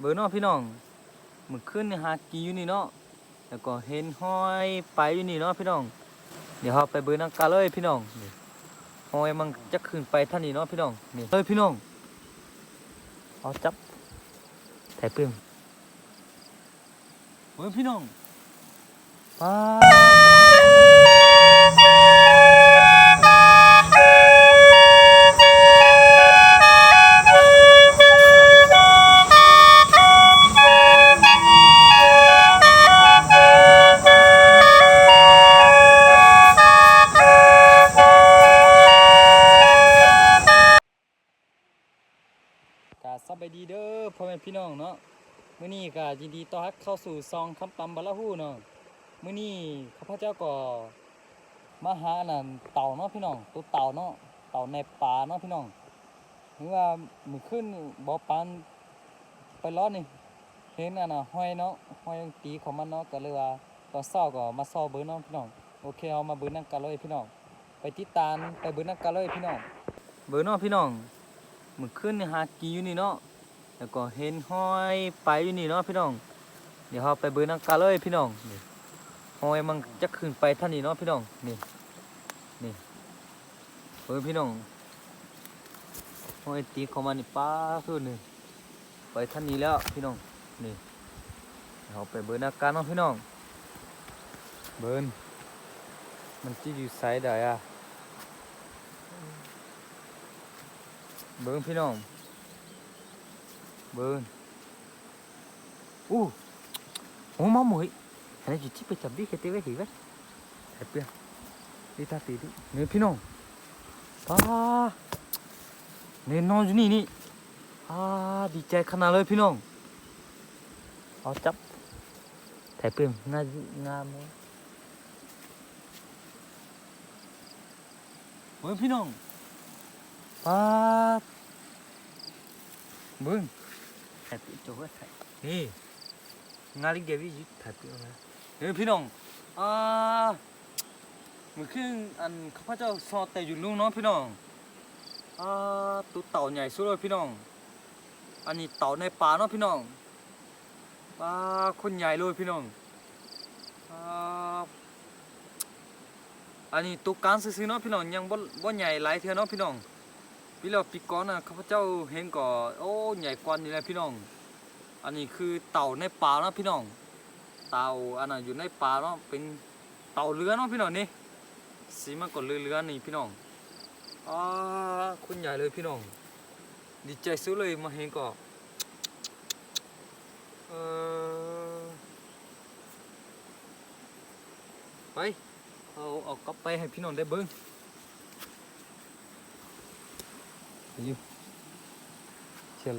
เบอร์นาะพี่น้องมื้อคืนนี่หากินอยู่นี่เนาะแล้วก็เห็นห้อยไปอยู่นี่เนาะพี่น้อง เดี๋ยวเราไปเบอร์นังกาเลยพี่น้องห้อยมันจะขึ้นไปท่านนี้เนาะพี่น้องนี่เฮ้ยพี่น้องเอาจับถ่ายปื้มเฮ้ยพี่น้องป้ กาสบายดีเด้อพ่อแม่พี่น้องเนาะมื้อนี้ก็ยินดีต้อนรับเข้าสู่ซองคำตำบะละฮู้เนาะมื้อนี้ข้าพเจ้าก็มาหานั่นเต่าเนาะพี่น้องตัวเต่าเนาะเต่าในป่าเนาะพี่น้องหรือว่ามื้อคืนนี่บ่ปานไปรอดนี่เห็นอันน่ะห้อยเนาะห้อยตีของมันเนาะก็เลยว่าตอนเช้าก็มาซ้อเบิ่งเนาะพี่น้องโอเคเอามาเบิ่งนำกันเลยพี่น้องไปติดตามไปเบิ่งนำกันเลยพี่น้องเบิ่งเนาะพี่น้อง มื่อคืนนี่หากินอยู่นี่เนาะแล้วก็เห็นห้อยไปอยู่นี่เนาะพี่น้อง เดี๋ยวเราไปเบิ่งนังกาเลยพี่น้องนี่ห้อยมันจะขึ้นไปท่านนี้เนาะพี่น้องนี่นี่เบิ่งพี่น้องห้อยตีเข้ามานี่ป้าคือนี่ไปท่านนี้แล้วพี่น้องนี่เดี๋ยวเราไปเบิ่งนังกาเนาะพี่น้องเบิ่งมันจะอยู่ไซด์ใดอะ เบิ้งพี่น้อง เบิ้งอู้โอ้มาหมวยอะไรอยู่ที่ไปจับดิแค่เตะไว้หิวะไอ้เปี้ยนี่ตาตีดิเนี่ยพี่น้องป้าเนี่ยนอนอยู่นี่นี่อ่าดีใจขนาดเลยพี่น้องเอาจับถ่ายเปี้ยงงามงามเลยเบิ้งพี่น้องป้า มึงถ่ายปีโจ้ไว้ถ่ายนี่งานลิเกวิจิถ่ายปีเอาไว้เฮ้ยพี่น้องอ่าเมื่อคืนอันข้าพเจ้าสอดแต่อยู่นู่นเนาะพี่น้องอ่าตัวเต่าใหญ่สุดเลยพี่น้อง อันนี้เต่าในป่าเนาะพี่น้องป้าคนใหญ่เลยพี่น้องอ่าอันนี้ตัวกลางซื้อๆเนาะพี่น้องยังบ่บ่ใหญ่หลายเท่าเนาะพี่น้อง พี่เราปีก่อนนะข้าพเจ้าเห็นก็โอ้ใหญ่กว่านี่แหละพี่น้อง อันนี้คือเต่าในป่าเนาะพี่น้อง เต่าอันนั้นอยู่ในป่าเนาะเป็นเต่าเรือเนาะพี่น้องนี่สีมันก็เรือเรือนี่พี่น้องอ่าคุณใหญ่เลยพี่น้อง ดีใจสุดเลยมาเห็นก็เออไปเอาเอากลับไปให้พี่น้องได้เบิ้ง อยู่เชื่อเ